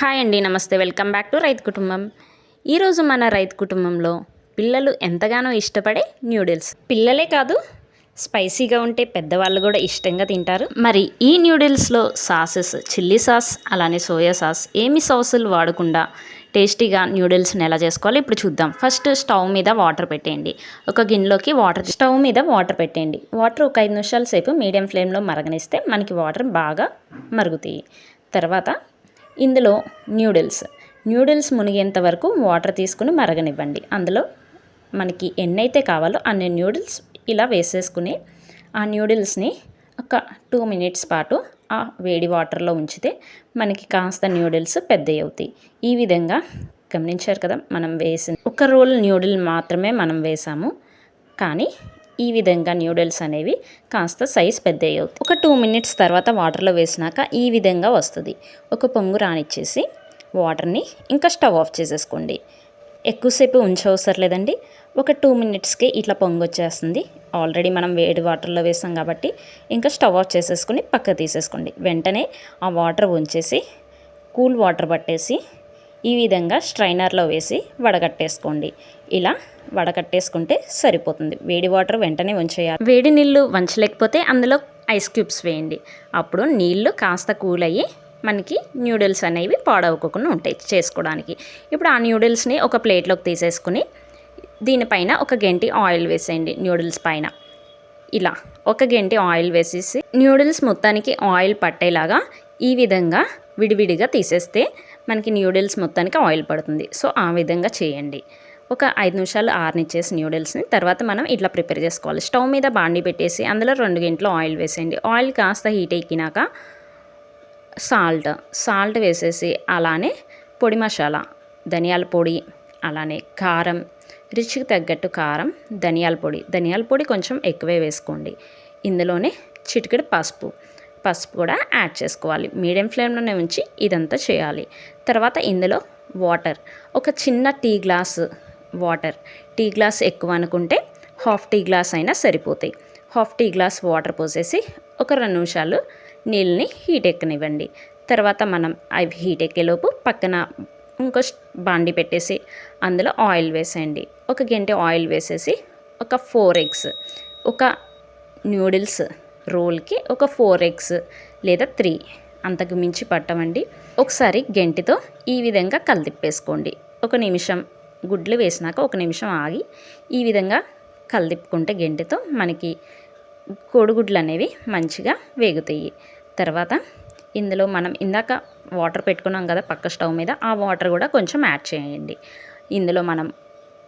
Hi అండి నమస్తే. Welcome back to రైతు కుటుంబం. ఈరోజు మన రైతు కుటుంబంలో పిల్లలు ఎంతగానో ఇష్టపడే న్యూడిల్స్. పిల్లలే కాదు స్పైసీగా ఉంటే పెద్దవాళ్ళు కూడా ఇష్టంగా తింటారు. మరి ఈ న్యూడిల్స్లో సాసెస్ చిల్లీ సాస్ అలానే సోయా సాస్ ఏమి సాసులు వాడకుండా టేస్టీగా న్యూడిల్స్ని ఎలా చేసుకోవాలో ఇప్పుడు చూద్దాం. ఫస్ట్ స్టవ్ మీద వాటర్ పెట్టేయండి. ఒక గిన్నెలోకి వాటర్ స్టవ్ మీద వాటర్ పెట్టేయండి. వాటర్ ఒక ఐదు నిమిషాల సేపు మీడియం ఫ్లేమ్లో మరగనిస్తే మనకి వాటర్ బాగా మరుగుతాయి. తర్వాత ఇందులో న్యూడిల్స్. న్యూడిల్స్ మునిగేంత వరకు వాటర్ తీసుకుని మరగనివ్వండి. అందులో మనకి ఎన్నైతే కావాలో అన్ని న్యూడిల్స్ ఇలా వేసేసుకుని ఆ న్యూడిల్స్ని ఒక టూ మినిట్స్ పాటు ఆ వేడి వాటర్లో ఉంచితే మనకి కాస్త న్యూడిల్స్ పెద్దవి అవుతాయి ఈ విధంగా గమనించారు కదా మనం వేసిన ఒక రోల్ న్యూడిల్ మాత్రమే మనం వేసాము. కానీ ఈ విధంగా న్యూడిల్స్ అనేవి కాస్త సైజ్ పెద్ద అవుతాయి. ఒక టూ మినిట్స్ తర్వాత వాటర్లో వేసినాక ఈ విధంగా వస్తుంది. ఒక పొంగు రానిచ్చేసి వాటర్ని ఇంకా స్టవ్ ఆఫ్ చేసేసుకోండి. ఎక్కువసేపు ఉంచవసరం లేదండి. ఒక టూ మినిట్స్కి ఇట్లా పొంగు వచ్చేస్తుంది. ఆల్రెడీ మనం వేడి వాటర్లో వేసాం కాబట్టి ఇంకా స్టవ్ ఆఫ్ చేసేసుకుని పక్క తీసేసుకోండి. వెంటనే ఆ వాటర్ ఉంచేసి కూల్ వాటర్ పట్టేసి ఈ విధంగా స్ట్రైనర్లో వేసి వడగట్టేసుకోండి. ఇలా వడకట్టేసుకుంటే సరిపోతుంది. వేడి వాటర్ వెంటనే ఉంచేయాలి. వేడి నీళ్ళు వంచలేకపోతే అందులో ఐస్ క్యూబ్స్ వేయండి. అప్పుడు నీళ్ళు కాస్త కూల్ అయ్యి మనకి న్యూడిల్స్ అనేవి పాడవకుండా ఉంటాయి చేసుకోవడానికి. ఇప్పుడు ఆ న్యూడిల్స్ని ఒక ప్లేట్లోకి తీసేసుకుని దీనిపైన ఒక గంటి ఆయిల్ వేసేయండి న్యూడిల్స్ పైన. ఇలా ఒక గంటి ఆయిల్ వేసేసి న్యూడిల్స్ మొత్తానికి ఆయిల్ పట్టేలాగా ఈ విధంగా విడివిడిగా తీసేస్తే మనకి న్యూడిల్స్ మొత్తానికి ఆయిల్ పడుతుంది. సో ఆ విధంగా చేయండి. ఒక ఐదు నిమిషాలు ఆర్నిచ్చేసి న్యూడిల్స్ని తర్వాత మనం ఇట్లా ప్రిపేర్ చేసుకోవాలి. స్టవ్ మీద బాండి పెట్టేసి అందులో రెండు గంటలు ఆయిల్ వేసేయండి. ఆయిల్ కాస్త హీట్ ఎక్కినాక సాల్ట్ సాల్ట్ వేసేసి అలానే పొడి మసాలా ధనియాల పొడి అలానే కారం రుచికి తగ్గట్టు కారం ధనియాల పొడి. ధనియాల పొడి కొంచెం ఎక్కువే వేసుకోండి. ఇందులోనే చిటికెడు పసుపు. పసుపు కూడా యాడ్ చేసుకోవాలి. మీడియం ఫ్లేమ్లోనే ఉంచి ఇదంతా చేయాలి. తర్వాత ఇందులో వాటర్. ఒక చిన్న tea glass water. Tea glass ఎక్కువ అనుకుంటే హాఫ్ టీ గ్లాస్ అయినా సరిపోతాయి. హాఫ్ టీ గ్లాస్ వాటర్ పోసేసి ఒక రెండు నిమిషాలు నీళ్ళని హీట్ ఎక్కనివ్వండి. తర్వాత మనం అవి హీట్ ఎక్కేలోపు పక్కన ఇంకో బాండి పెట్టేసి అందులో ఆయిల్ వేసేయండి. ఒక గంట ఆయిల్ వేసేసి ఒక ఫోర్ ఎగ్స్ ఒక న్యూడిల్స్ రోల్కి ఒక ఫోర్ ఎగ్స్ లేదా త్రీ అంతకు మించి పట్టమండి ఒకసారి గెంటితో ఈ విధంగా కలిదిప్పేసుకోండి ఒక నిమిషం గుడ్లు వేసినాక ఒక నిమిషం ఆగి ఈ విధంగా కలిదిప్పుకుంటే గెంటితో మనకి కోడిగుడ్లు అనేవి మంచిగా వేగుతాయి. తర్వాత ఇందులో మనం ఇందాక వాటర్ పెట్టుకున్నాం కదా పక్క స్టవ్ మీద ఆ వాటర్ కూడా కొంచెం యాడ్ చేయండి. ఇందులో మనం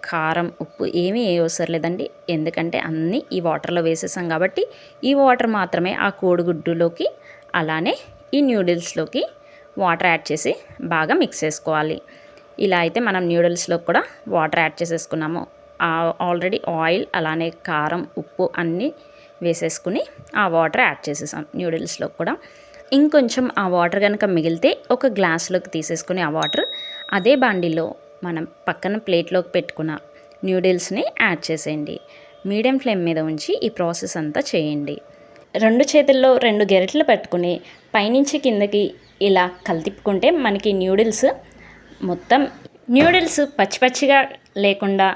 కారం ఉప్పు ఏమీ అవసరం లేదండి. ఎందుకంటే అన్నీ ఈ వాటర్లో వేసేసాం కాబట్టి ఈ వాటర్ మాత్రమే ఆ కోడిగుడ్డులోకి అలానే ఈ న్యూడిల్స్లోకి వాటర్ యాడ్ చేసి బాగా మిక్స్ చేసుకోవాలి. ఇలా అయితే మనం న్యూడిల్స్లో కూడా వాటర్ యాడ్ చేసేసుకున్నాము. ఆల్రెడీ ఆయిల్ అలానే కారం ఉప్పు అన్నీ వేసేసుకుని ఆ వాటర్ యాడ్ చేసేసాం న్యూడిల్స్లో కూడా. ఇంకొంచెం ఆ వాటర్ కనుక మిగిలితే ఒక గ్లాస్లోకి తీసేసుకుని ఆ వాటర్ అదే బాండిలో మనం పక్కన ప్లేట్లోకి పెట్టుకున్న న్యూడిల్స్ని యాడ్ చేసేయండి. మీడియం ఫ్లేమ్ మీద ఉంచి ఈ ప్రాసెస్ అంతా చేయండి. రెండు చేతుల్లో రెండు గెరెట్లు పెట్టుకుని పైనుంచి కిందకి ఇలా కలిపుకుంటే మనకి న్యూడిల్స్ మొత్తం న్యూడిల్స్ పచ్చి పచ్చిగా లేకుండా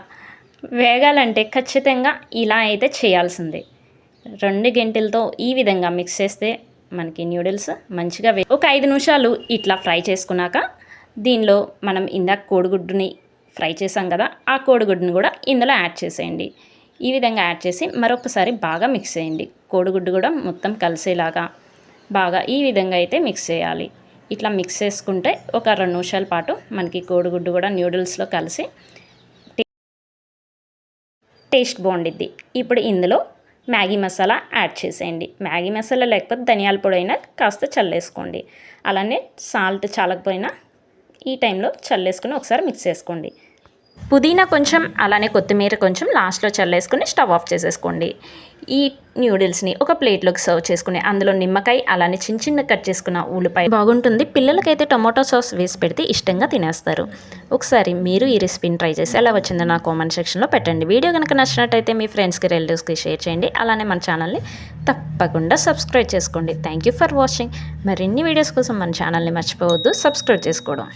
వేగాలంటే ఖచ్చితంగా ఇలా అయితే చేయాల్సిందే. రెండు గంటలతో ఈ విధంగా మిక్స్ చేస్తే మనకి న్యూడిల్స్ మంచిగా వే ఒక ఐదు నిమిషాలు ఇట్లా ఫ్రై చేసుకున్నాక దీనిలో మనం ఇందాక కోడిగుడ్డుని ఫ్రై చేసాం కదా ఆ కోడిగుడ్డుని కూడా ఇందులో యాడ్ చేసేయండి. ఈ విధంగా యాడ్ చేసి మరొకసారి బాగా మిక్స్ చేయండి. కోడిగుడ్డు కూడా మొత్తం కలిసేలాగా బాగా ఈ విధంగా అయితే మిక్స్ చేయాలి. ఇట్లా మిక్స్ చేసుకుంటే ఒక రెండు నిమిషాల పాటు మనకి కోడిగుడ్డు కూడా న్యూడిల్స్లో కలిసి టేస్ట్ బాగుండిద్ది. ఇప్పుడు ఇందులో మ్యాగీ మసాలా యాడ్ చేసేయండి. మ్యాగీ మసాలా లేకపోతే ధనియాల పొడి అయినా కాస్త చల్లేసుకోండి. అలానే సాల్ట్ చాలకపోయినా ఈ టైంలో చల్లేసుకుని ఒకసారి మిక్స్ చేసుకోండి. పుదీనా కొంచెం అలానే కొత్తిమీర కొంచెం లాస్ట్లో చల్లేసుకుని స్టవ్ ఆఫ్ చేసేసుకోండి. ఈ న్యూడిల్స్ని ఒక ప్లేట్లోకి సర్వ్ చేసుకుని అందులో నిమ్మకాయ అలానే చిన్న చిన్న కట్ చేసుకున్న ఉల్లిపాయ బాగుంటుంది. పిల్లలకైతే టొమాటో సాస్ వేసి పెడితే ఇష్టంగా తినేస్తారు. ఒకసారి మీరు ఈ రెసిపీని ట్రై చేసి ఎలా వచ్చిందో నా కామెంట్ సెక్షన్లో పెట్టండి. వీడియో కనుక నచ్చినట్టయితే మీ ఫ్రెండ్స్కి రిలేటివ్స్కి షేర్ చేయండి. అలానే మన ఛానల్ని తప్పకుండా సబ్స్క్రైబ్ చేసుకోండి. Thank you for watching. మరిన్ని వీడియోస్ కోసం మన ఛానల్ని మర్చిపోవద్దు. సబ్స్క్రైబ్ చేసుకోవడం.